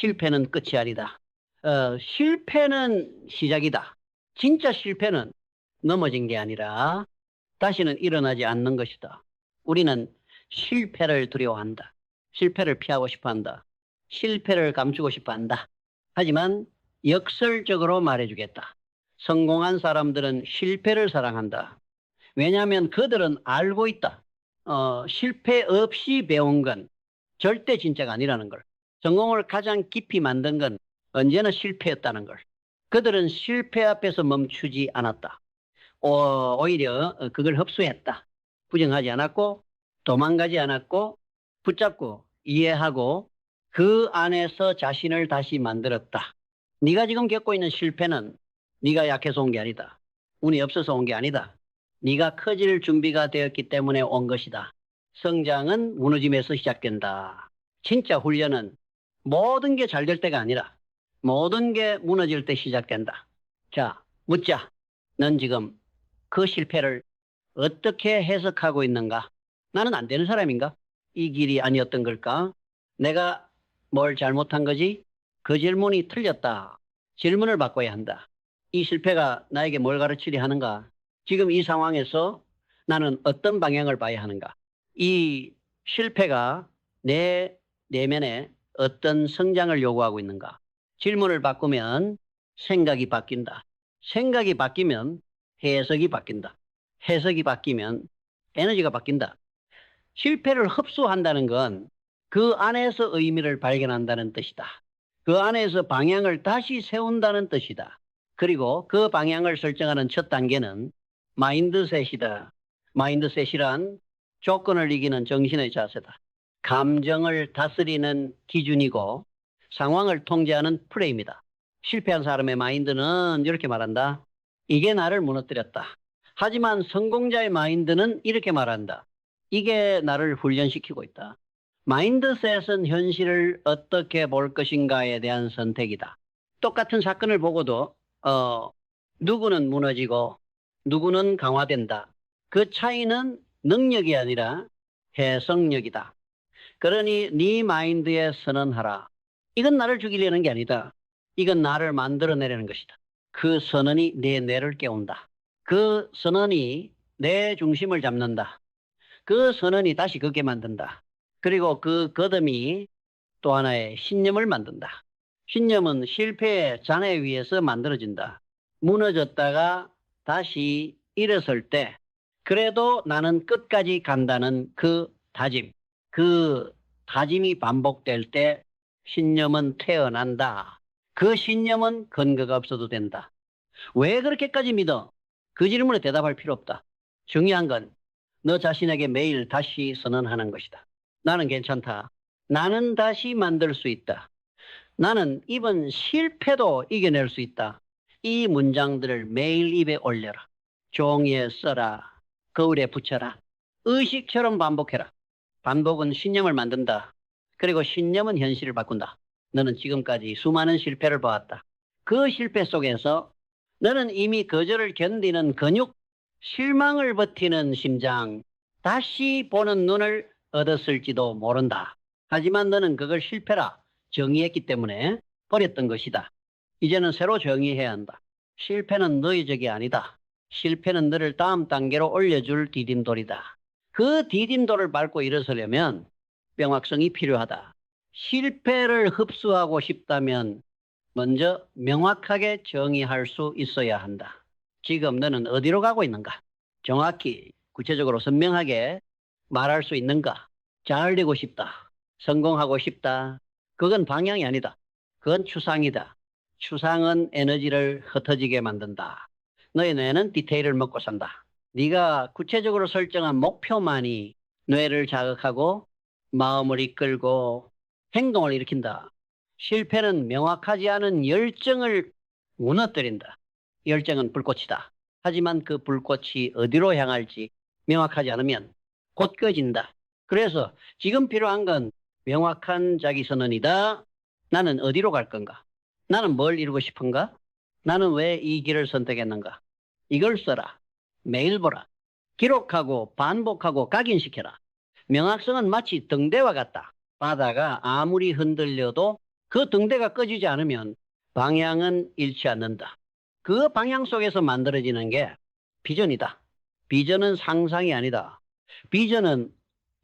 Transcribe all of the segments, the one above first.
실패는 끝이 아니다. 어, 실패는 시작이다. 진짜 실패는 넘어진 게 아니라 다시는 일어나지 않는 것이다. 우리는 실패를 두려워한다. 실패를 피하고 싶어 한다. 실패를 감추고 싶어 한다. 하지만 역설적으로 말해주겠다. 성공한 사람들은 실패를 사랑한다. 왜냐하면 그들은 알고 있다. 어, 실패 없이 배운 건 절대 진짜가 아니라는 걸. 성공을 가장 깊이 만든 건 언제나 실패였다는 걸. 그들은 실패 앞에서 멈추지 않았다. 어, 오히려 그걸 흡수했다. 부정하지 않았고 도망가지 않았고 붙잡고 이해하고 그 안에서 자신을 다시 만들었다. 네가 지금 겪고 있는 실패는 네가 약해서 온 게 아니다. 운이 없어서 온 게 아니다. 네가 커질 준비가 되었기 때문에 온 것이다. 성장은 무너짐에서 시작된다. 진짜 훈련은 모든 게 잘 될 때가 아니라 모든 게 무너질 때 시작된다. 자, 묻자. 넌 지금 그 실패를 어떻게 해석하고 있는가? 나는 안 되는 사람인가? 이 길이 아니었던 걸까? 내가 뭘 잘못한 거지? 그 질문이 틀렸다. 질문을 바꿔야 한다. 이 실패가 나에게 뭘 가르치려 하는가? 지금 이 상황에서 나는 어떤 방향을 봐야 하는가? 이 실패가 내 내면에 어떤 성장을 요구하고 있는가? 질문을 바꾸면 생각이 바뀐다. 생각이 바뀌면 해석이 바뀐다. 해석이 바뀌면 에너지가 바뀐다. 실패를 흡수한다는 건 그 안에서 의미를 발견한다는 뜻이다. 그 안에서 방향을 다시 세운다는 뜻이다. 그리고 그 방향을 설정하는 첫 단계는 마인드셋이다. 마인드셋이란 조건을 이기는 정신의 자세다. 감정을 다스리는 기준이고 상황을 통제하는 프레임이다. 실패한 사람의 마인드는 이렇게 말한다. 이게 나를 무너뜨렸다. 하지만 성공자의 마인드는 이렇게 말한다. 이게 나를 훈련시키고 있다. 마인드셋은 현실을 어떻게 볼 것인가에 대한 선택이다. 똑같은 사건을 보고도 어, 누구는 무너지고 누구는 강화된다. 그 차이는 능력이 아니라 해석력이다. 그러니 네 마인드에 선언하라. 이건 나를 죽이려는 게 아니다. 이건 나를 만들어내려는 것이다. 그 선언이 내 뇌를 깨운다. 그 선언이 내 중심을 잡는다. 그 선언이 다시 걷게 만든다. 그리고 그 거듭이 또 하나의 신념을 만든다. 신념은 실패의 잔해 위에서 만들어진다. 무너졌다가 다시 일어설 때 그래도 나는 끝까지 간다는 그 다짐, 그 다짐이 반복될 때 신념은 태어난다. 그 신념은 근거가 없어도 된다. 왜 그렇게까지 믿어? 그 질문에 대답할 필요 없다. 중요한 건 너 자신에게 매일 다시 선언하는 것이다. 나는 괜찮다. 나는 다시 만들 수 있다. 나는 이번 실패도 이겨낼 수 있다. 이 문장들을 매일 입에 올려라. 종이에 써라. 거울에 붙여라. 의식처럼 반복해라. 반복은 신념을 만든다. 그리고 신념은 현실을 바꾼다. 너는 지금까지 수많은 실패를 보았다. 그 실패 속에서 너는 이미 거절을 견디는 근육, 실망을 버티는 심장, 다시 보는 눈을 얻었을지도 모른다. 하지만 너는 그걸 실패라 정의했기 때문에 버렸던 것이다. 이제는 새로 정의해야 한다. 실패는 너의 적이 아니다. 실패는 너를 다음 단계로 올려줄 디딤돌이다. 그 디딤돌을 밟고 일어서려면 명확성이 필요하다. 실패를 흡수하고 싶다면 먼저 명확하게 정의할 수 있어야 한다. 지금 너는 어디로 가고 있는가? 정확히 구체적으로 선명하게 말할 수 있는가? 잘 되고 싶다. 성공하고 싶다. 그건 방향이 아니다. 그건 추상이다. 추상은 에너지를 흩어지게 만든다. 너의 뇌는 디테일을 먹고 산다. 네가 구체적으로 설정한 목표만이 뇌를 자극하고 마음을 이끌고 행동을 일으킨다. 실패는 명확하지 않은 열정을 무너뜨린다. 열정은 불꽃이다. 하지만 그 불꽃이 어디로 향할지 명확하지 않으면 곧 꺼진다. 그래서 지금 필요한 건 명확한 자기 선언이다. 나는 어디로 갈 건가? 나는 뭘 이루고 싶은가? 나는 왜 이 길을 선택했는가? 이걸 써라. 매일 보라. 기록하고 반복하고 각인시켜라. 명확성은 마치 등대와 같다. 바다가 아무리 흔들려도 그 등대가 꺼지지 않으면 방향은 잃지 않는다. 그 방향 속에서 만들어지는 게 비전이다. 비전은 상상이 아니다. 비전은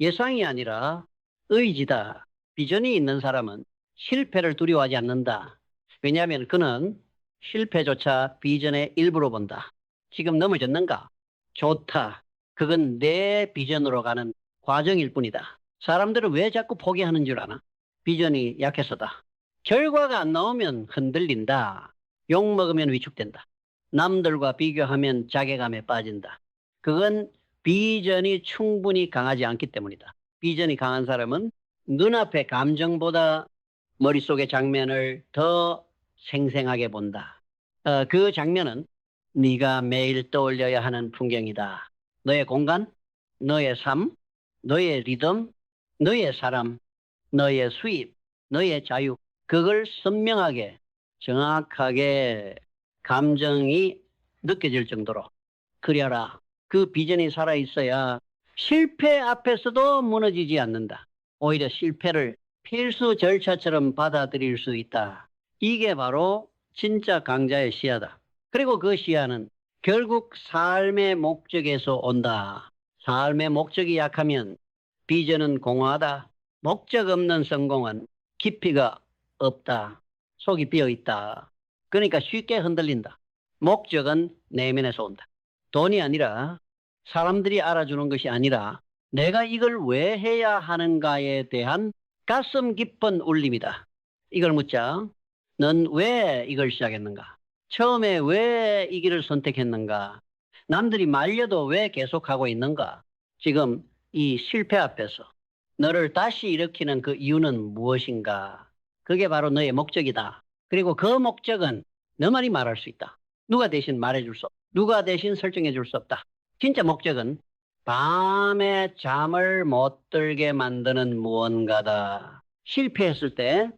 예상이 아니라 의지다. 비전이 있는 사람은 실패를 두려워하지 않는다. 왜냐하면 그는 실패조차 비전의 일부로 본다. 지금 넘어졌는가? 좋다. 그건 내 비전으로 가는 과정일 뿐이다. 사람들은 왜 자꾸 포기하는 줄 아나? 비전이 약해서다. 결과가 안 나오면 흔들린다. 욕 먹으면 위축된다. 남들과 비교하면 자괴감에 빠진다. 그건 비전이 충분히 강하지 않기 때문이다. 비전이 강한 사람은 눈앞의 감정보다 머릿속의 장면을 더 생생하게 본다. 어, 그 장면은 네가 매일 떠올려야 하는 풍경이다. 너의 공간, 너의 삶, 너의 리듬, 너의 사람, 너의 수입, 너의 자유. 그걸 선명하게, 정확하게 감정이 느껴질 정도로 그려라. 그 비전이 살아있어야 실패 앞에서도 무너지지 않는다. 오히려 실패를 필수 절차처럼 받아들일 수 있다. 이게 바로 진짜 강자의 시야다. 그리고 그 시야는 결국 삶의 목적에서 온다. 삶의 목적이 약하면 비전은 공허하다. 목적 없는 성공은 깊이가 없다. 속이 비어 있다. 그러니까 쉽게 흔들린다. 목적은 내면에서 온다. 돈이 아니라 사람들이 알아주는 것이 아니라 내가 이걸 왜 해야 하는가에 대한 가슴 깊은 울림이다. 이걸 묻자. 넌 왜 이걸 시작했는가? 처음에 왜 이 길을 선택했는가? 남들이 말려도 왜 계속하고 있는가? 지금 이 실패 앞에서 너를 다시 일으키는 그 이유는 무엇인가? 그게 바로 너의 목적이다. 그리고 그 목적은 너만이 말할 수 있다. 누가 대신 말해줄 수 없다. 누가 대신 설정해 줄 수 없다. 진짜 목적은 밤에 잠을 못 들게 만드는 무언가다. 실패했을 때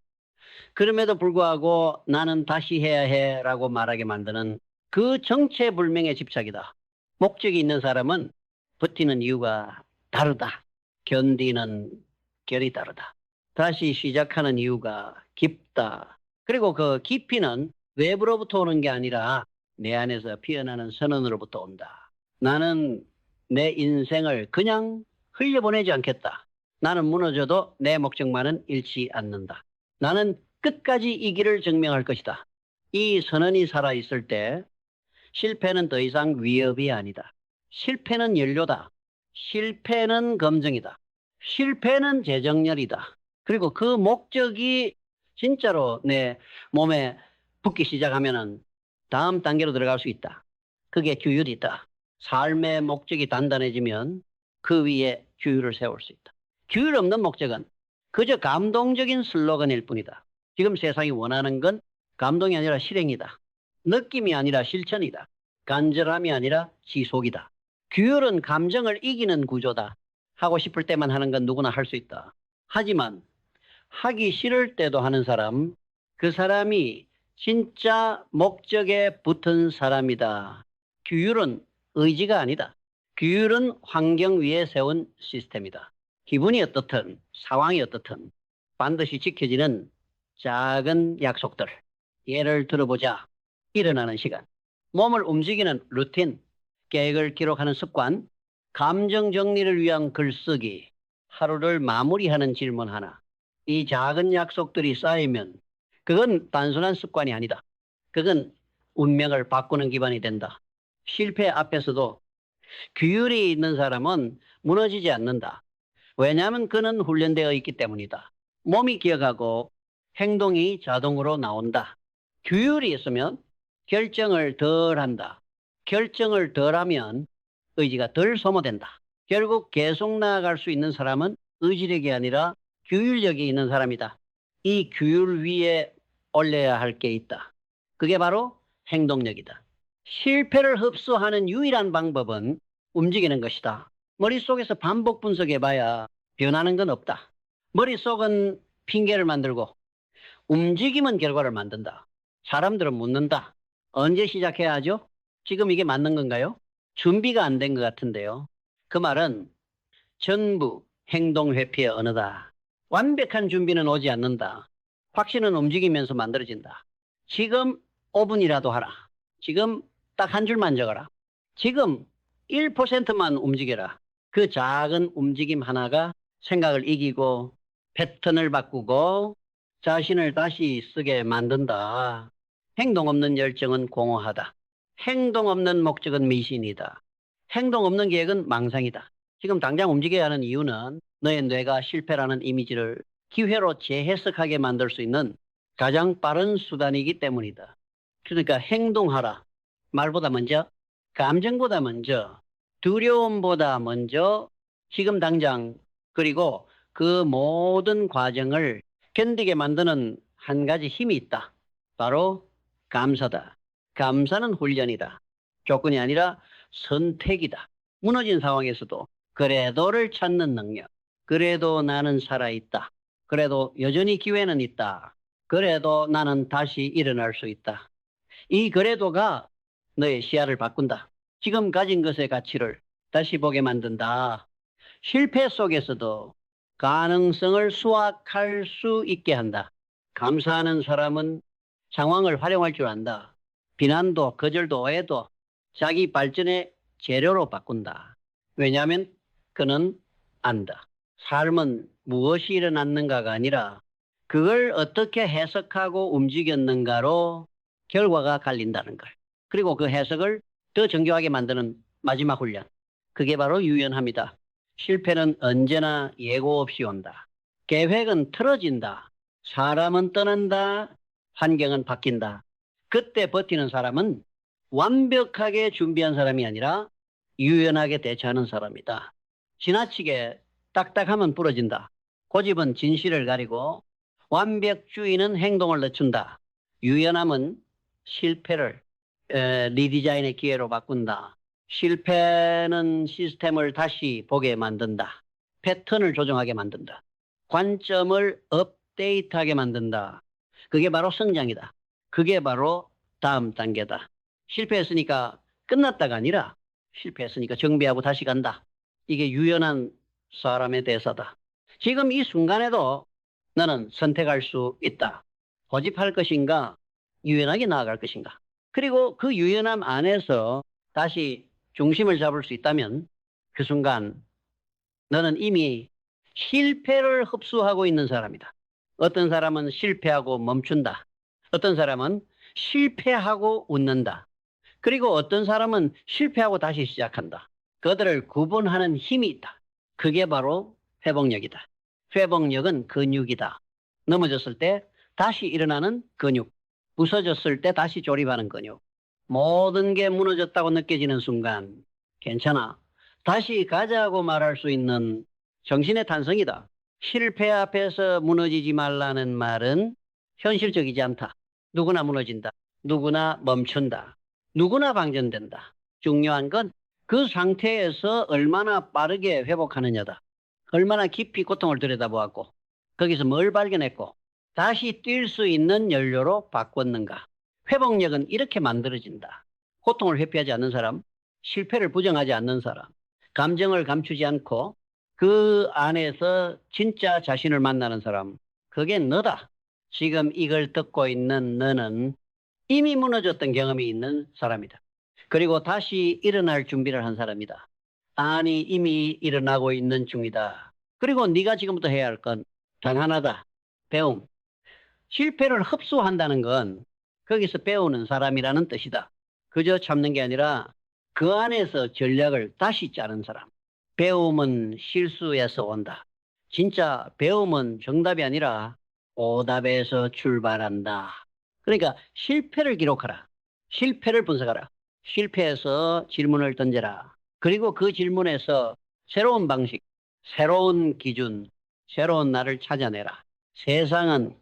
그럼에도 불구하고 나는 다시 해야 해 라고 말하게 만드는 그 정체불명의 집착이다. 목적이 있는 사람은 버티는 이유가 다르다. 견디는 결이 다르다. 다시 시작하는 이유가 깊다. 그리고 그 깊이는 외부로부터 오는 게 아니라 내 안에서 피어나는 선언으로부터 온다. 나는 내 인생을 그냥 흘려보내지 않겠다. 나는 무너져도 내 목적만은 잃지 않는다. 나는 끝까지 이 길을 증명할 것이다. 이 선언이 살아있을 때 실패는 더 이상 위협이 아니다. 실패는 연료다. 실패는 검증이다. 실패는 재정렬이다. 그리고 그 목적이 진짜로 내 몸에 붙기 시작하면은 다음 단계로 들어갈 수 있다. 그게 규율이다. 삶의 목적이 단단해지면 그 위에 규율을 세울 수 있다. 규율 없는 목적은 그저 감동적인 슬로건일 뿐이다. 지금 세상이 원하는 건 감동이 아니라 실행이다. 느낌이 아니라 실천이다. 간절함이 아니라 지속이다. 규율은 감정을 이기는 구조다. 하고 싶을 때만 하는 건 누구나 할 수 있다. 하지만 하기 싫을 때도 하는 사람, 그 사람이 진짜 목적에 붙은 사람이다. 규율은 의지가 아니다. 규율은 환경 위에 세운 시스템이다. 기분이 어떻든 상황이 어떻든 반드시 지켜지는 작은 약속들. 예를 들어보자. 일어나는 시간. 몸을 움직이는 루틴. 계획을 기록하는 습관. 감정 정리를 위한 글쓰기. 하루를 마무리하는 질문 하나. 이 작은 약속들이 쌓이면 그건 단순한 습관이 아니다. 그건 운명을 바꾸는 기반이 된다. 실패 앞에서도 규율이 있는 사람은 무너지지 않는다. 왜냐하면 그는 훈련되어 있기 때문이다. 몸이 기억하고 행동이 자동으로 나온다. 규율이 있으면 결정을 덜 한다. 결정을 덜 하면 의지가 덜 소모된다. 결국 계속 나아갈 수 있는 사람은 의지력이 아니라 규율력이 있는 사람이다. 이 규율 위에 올려야 할 게 있다. 그게 바로 행동력이다. 실패를 흡수하는 유일한 방법은 움직이는 것이다. 머릿속에서 반복 분석해봐야 변하는 건 없다. 머릿속은 핑계를 만들고 움직임은 결과를 만든다. 사람들은 묻는다. 언제 시작해야 하죠? 지금 이게 맞는 건가요? 준비가 안 된 것 같은데요. 그 말은 전부 행동 회피의 언어다. 완벽한 준비는 오지 않는다. 확신은 움직이면서 만들어진다. 지금 5분이라도 하라. 지금 딱 한 줄만 적어라. 지금 1%만 움직여라. 그 작은 움직임 하나가 생각을 이기고 패턴을 바꾸고 자신을 다시 쓰게 만든다. 행동 없는 열정은 공허하다. 행동 없는 목적은 미신이다. 행동 없는 계획은 망상이다. 지금 당장 움직여야 하는 이유는 너의 뇌가 실패라는 이미지를 기회로 재해석하게 만들 수 있는 가장 빠른 수단이기 때문이다. 그러니까 행동하라. 말보다 먼저, 감정보다 먼저, 두려움보다 먼저, 지금 당장, 그리고 그 모든 과정을 견디게 만드는 한 가지 힘이 있다. 바로 감사다. 감사는 훈련이다. 조건이 아니라 선택이다. 무너진 상황에서도 그래도를 찾는 능력. 그래도 나는 살아있다. 그래도 여전히 기회는 있다. 그래도 나는 다시 일어날 수 있다. 이 그래도가 너의 시야를 바꾼다. 지금 가진 것의 가치를 다시 보게 만든다. 실패 속에서도 가능성을 수확할 수 있게 한다. 감사하는 사람은 상황을 활용할 줄 안다. 비난도 거절도 오해도 자기 발전의 재료로 바꾼다. 왜냐하면 그는 안다. 삶은 무엇이 일어났는가가 아니라 그걸 어떻게 해석하고 움직였는가로 결과가 갈린다는 걸. 그리고 그 해석을 더 정교하게 만드는 마지막 훈련. 그게 바로 유연합니다. 실패는 언제나 예고 없이 온다. 계획은 틀어진다. 사람은 떠난다. 환경은 바뀐다. 그때 버티는 사람은 완벽하게 준비한 사람이 아니라 유연하게 대처하는 사람이다. 지나치게 딱딱하면 부러진다. 고집은 진실을 가리고 완벽주의는 행동을 늦춘다. 유연함은 실패를 에, 리디자인의 기회로 바꾼다. 실패는 시스템을 다시 보게 만든다. 패턴을 조정하게 만든다. 관점을 업데이트하게 만든다. 그게 바로 성장이다. 그게 바로 다음 단계다. 실패했으니까 끝났다가 아니라 실패했으니까 정비하고 다시 간다. 이게 유연한 사람의 대사다. 지금 이 순간에도 너는 선택할 수 있다. 고집할 것인가, 유연하게 나아갈 것인가. 그리고 그 유연함 안에서 다시 중심을 잡을 수 있다면 그 순간 너는 이미 실패를 흡수하고 있는 사람이다. 어떤 사람은 실패하고 멈춘다. 어떤 사람은 실패하고 웃는다. 그리고 어떤 사람은 실패하고 다시 시작한다. 그들을 구분하는 힘이 있다. 그게 바로 회복력이다. 회복력은 근육이다. 넘어졌을 때 다시 일어나는 근육. 부서졌을 때 다시 조립하는 근육. 모든 게 무너졌다고 느껴지는 순간 괜찮아. 다시 가자고 말할 수 있는 정신의 탄성이다. 실패 앞에서 무너지지 말라는 말은 현실적이지 않다. 누구나 무너진다. 누구나 멈춘다. 누구나 방전된다. 중요한 건 그 상태에서 얼마나 빠르게 회복하느냐다. 얼마나 깊이 고통을 들여다보았고 거기서 뭘 발견했고 다시 뛸 수 있는 연료로 바꿨는가. 회복력은 이렇게 만들어진다. 고통을 회피하지 않는 사람, 실패를 부정하지 않는 사람, 감정을 감추지 않고 그 안에서 진짜 자신을 만나는 사람, 그게 너다. 지금 이걸 듣고 있는 너는 이미 무너졌던 경험이 있는 사람이다. 그리고 다시 일어날 준비를 한 사람이다. 아니 이미 일어나고 있는 중이다. 그리고 네가 지금부터 해야 할 건 단 하나다. 배움. 실패를 흡수한다는 건 거기서 배우는 사람이라는 뜻이다. 그저 참는 게 아니라 그 안에서 전략을 다시 짜는 사람. 배움은 실수에서 온다. 진짜 배움은 정답이 아니라 오답에서 출발한다. 그러니까 실패를 기록하라. 실패를 분석하라. 실패해서 질문을 던져라. 그리고 그 질문에서 새로운 방식, 새로운 기준, 새로운 나를 찾아내라. 세상은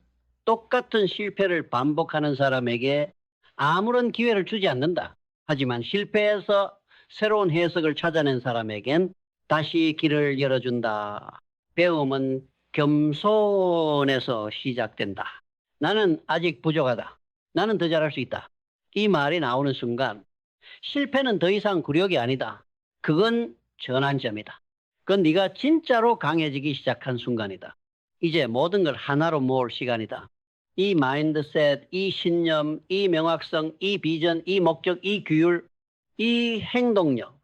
똑같은 실패를 반복하는 사람에게 아무런 기회를 주지 않는다. 하지만 실패해서 새로운 해석을 찾아낸 사람에겐 다시 길을 열어준다. 배움은 겸손에서 시작된다. 나는 아직 부족하다. 나는 더 잘할 수 있다. 이 말이 나오는 순간 실패는 더 이상 굴욕이 아니다. 그건 전환점이다. 그건 네가 진짜로 강해지기 시작한 순간이다. 이제 모든 걸 하나로 모을 시간이다. 이 마인드셋, 이 신념, 이 명확성, 이 비전, 이 목적, 이 규율, 이 행동력,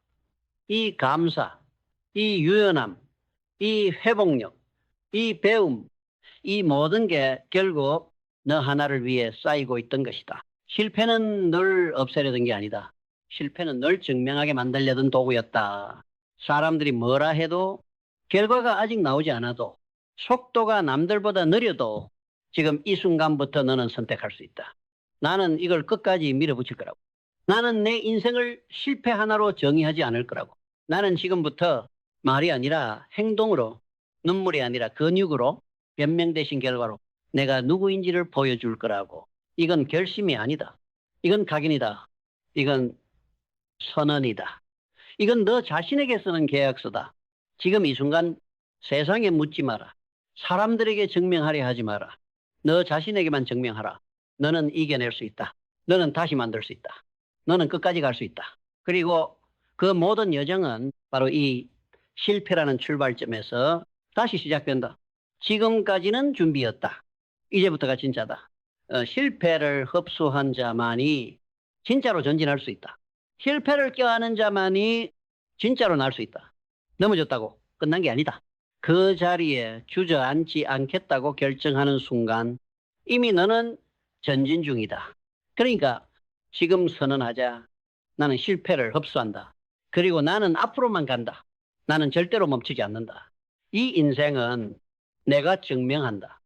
이 감사, 이 유연함, 이 회복력, 이 배움, 이 모든 게 결국 너 하나를 위해 쌓이고 있던 것이다. 실패는 널 없애려던 게 아니다. 실패는 널 증명하게 만들려던 도구였다. 사람들이 뭐라 해도 결과가 아직 나오지 않아도 속도가 남들보다 느려도 지금 이 순간부터 너는 선택할 수 있다. 나는 이걸 끝까지 밀어붙일 거라고. 나는 내 인생을 실패 하나로 정의하지 않을 거라고. 나는 지금부터 말이 아니라 행동으로 눈물이 아니라 근육으로 변명되신 결과로 내가 누구인지를 보여줄 거라고. 이건 결심이 아니다. 이건 각인이다. 이건 선언이다. 이건 너 자신에게 쓰는 계약서다. 지금 이 순간 세상에 묻지 마라. 사람들에게 증명하려 하지 마라. 너 자신에게만 증명하라. 너는 이겨낼 수 있다. 너는 다시 만들 수 있다. 너는 끝까지 갈 수 있다. 그리고 그 모든 여정은 바로 이 실패라는 출발점에서 다시 시작된다. 지금까지는 준비였다. 이제부터가 진짜다. 어, 실패를 흡수한 자만이 진짜로 전진할 수 있다. 실패를 껴안은 자만이 진짜로 날 수 있다. 넘어졌다고 끝난 게 아니다. 그 자리에 주저앉지 않겠다고 결정하는 순간 이미 너는 전진 중이다. 그러니까 지금 선언하자. 나는 실패를 흡수한다. 그리고 나는 앞으로만 간다. 나는 절대로 멈추지 않는다. 이 인생은 내가 증명한다.